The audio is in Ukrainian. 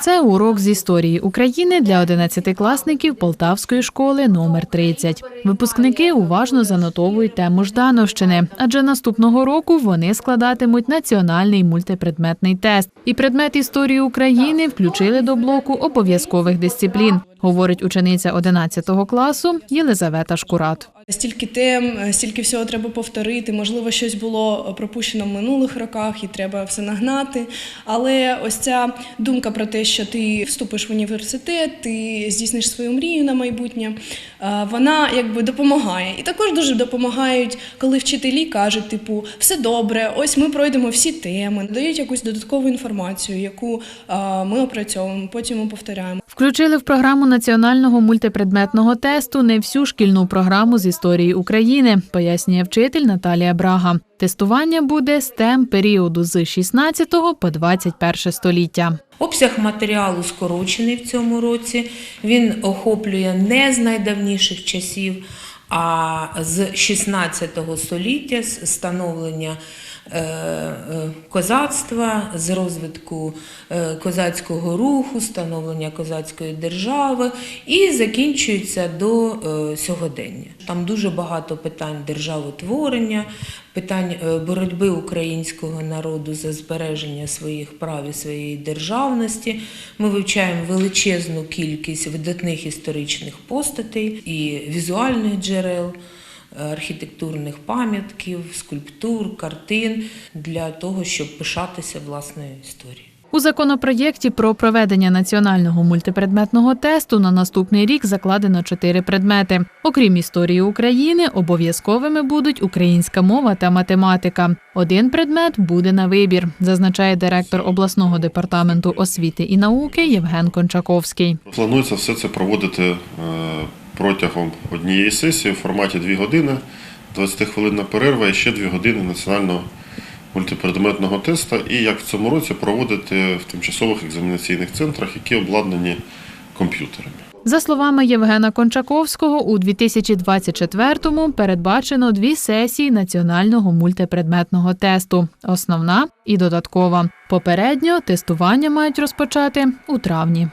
Це урок з історії України для 11-класників Полтавської школи номер 30. Випускники уважно занотовують тему Ждановщини, адже наступного року вони складатимуть національний мультипредметний тест. І предмет історії України включили до блоку обов'язкових дисциплін, говорить учениця 11 класу Єлизавета Шкурат. Стільки тем, стільки всього треба повторити. Можливо, щось було пропущено в минулих роках, і треба все нагнати. Але ось ця думка про те, що ти вступиш в університет, ти здійсниш свою мрію на майбутнє, е, вона якби допомагає. І також дуже допомагають, коли вчителі кажуть, типу, все добре, ось ми пройдемо всі теми, дають якусь додаткову інформацію, яку е, ми опрацьовуємо, потім ми повторяємо. Включили в програму національного мультипредметного тесту не всю шкільну програму з історії України, пояснює вчитель Наталія Брага. Тестування буде з тем періоду з 16 по 21 століття. Обсяг матеріалу скорочений в цьому році. Він охоплює не з найдавніших часів, а з 16 століття, з становлення козацтва, з розвитку е, козацького руху, становлення козацької держави і закінчується до е, сьогодення. Там дуже багато питань державотворення, питань е, боротьби українського народу за збереження своїх прав і своєї державності. Ми вивчаємо величезну кількість видатних історичних постатей і візуальних джерел. Архітектурних пам'ятків, скульптур, картин для того, щоб пишатися власною історією. У законопроєкті про проведення національного мультипредметного тесту на наступний рік закладено чотири предмети. Окрім історії України, обов'язковими будуть українська мова та математика. Один предмет буде на вибір, зазначає директор обласного департаменту освіти і науки Євген Кончаковський. Планується все це проводити е, протягом однієї сесії в форматі 2 години, 20 хвилинна перерва і ще 2 години національного мультипредметного тесту. І як в цьому році проводити в тимчасових екзаменаційних центрах, які обладнані комп'ютерами. За словами Євгена Кончаковського, у 2024-му передбачено дві сесії національного мультипредметного тесту: основна і додаткова. Попередньо тестування мають розпочати у травні.